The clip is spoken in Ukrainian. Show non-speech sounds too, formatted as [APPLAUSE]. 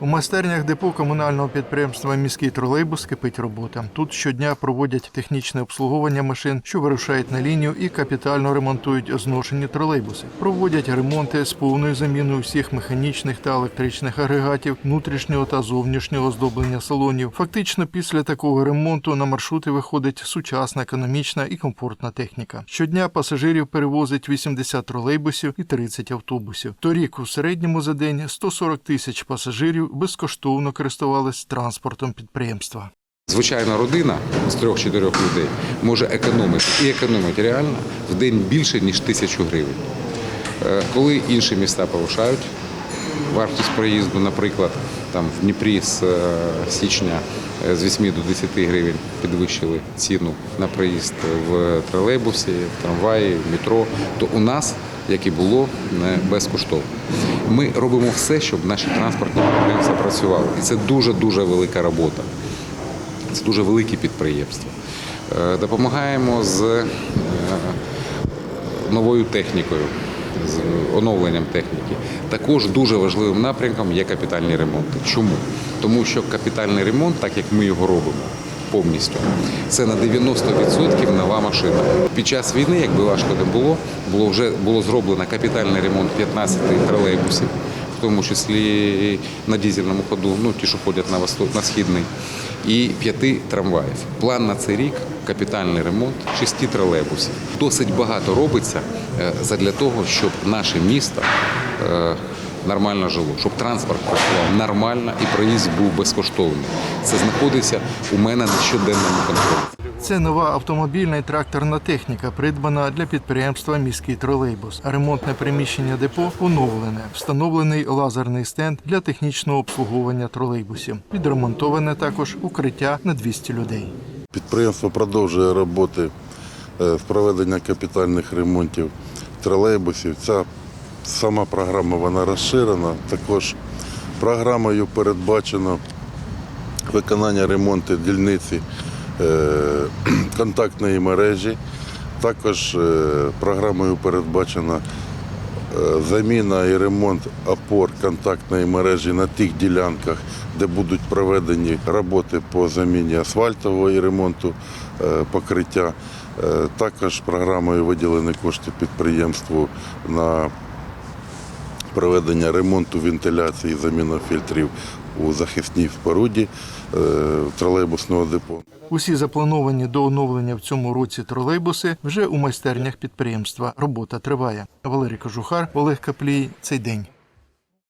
У майстернях депо комунального підприємства Міський тролейбус кипить робота. Тут щодня проводять технічне обслуговування машин, що вирушають на лінію, і капітально ремонтують зношені тролейбуси. Проводять ремонти з повною заміною всіх механічних та електричних агрегатів, внутрішнього та зовнішнього оздоблення салонів. Фактично, після такого ремонту на маршрути виходить сучасна, економічна і комфортна техніка. Щодня пасажирів перевозить 80 тролейбусів і 30 автобусів. Торік у середньому за день 140 тисяч пасажирів безкоштовно користувались транспортом підприємства. Звичайна родина з трьох-чотирьох людей може економити і економить реально в день більше ніж тисячу гривень. Е, Коли інші міста повишають вартість проїзду, наприклад, там в Дніпрі з е, січня е, з 8 до 10 гривень підвищили ціну на проїзд в тролейбусі, трамваї, в метро, то у нас, як і було, безкоштовно. Ми робимо все, щоб наші транспортні підприємства працювали. І це дуже-дуже велика робота. Це дуже великі підприємства. Е, Допомагаємо з е, новою технікою, з оновленням техніки. Також дуже важливим напрямком є капітальні ремонти. Чому? Тому що капітальний ремонт, так як ми його робимо повністю, це на 90% нова машина. Під час війни, якби важко не було, було вже було зроблено капітальний ремонт 15 тролейбусів в тому числі на дизельному ходу, ну ті, що ходять на восток, на східний, і п'яти трамваїв. План на цей рік капітальний ремонт шести тролейбусів. Досить багато робиться е, задля того, щоб наше місто е, нормально жило, щоб транспорт працював нормально і проїзд був безкоштовний. Це знаходиться у мене на щоденному контролі. Це нова автомобільна і тракторна техніка, придбана для підприємства Міський тролейбус. Ремонтне приміщення депо оновлене, встановлений лазерний стенд для технічного обслуговування тролейбусів. Відремонтоване також укриття на 200 людей. Підприємство продовжує роботи е, з проведення капітальних ремонтів тролейбусів. Ця сама програма вона розширена. Також програмою передбачено виконання ремонту дільниці е, [CLEARS THROAT] контактної мережі. Також е, програмою передбачена е, заміна і ремонт опор контактної мережі на тих ділянках, де будуть проведені роботи по заміні асфальтового і ремонту покриття. Також програмою виділені кошти підприємству на проведення ремонту вентиляції, заміна фільтрів у захисній споруді е, тролейбусного депо. Усі заплановані до оновлення в цьому році тролейбуси вже у майстернях підприємства. Робота триває. Валерій Кожухар, Олег Каплій. Цей день.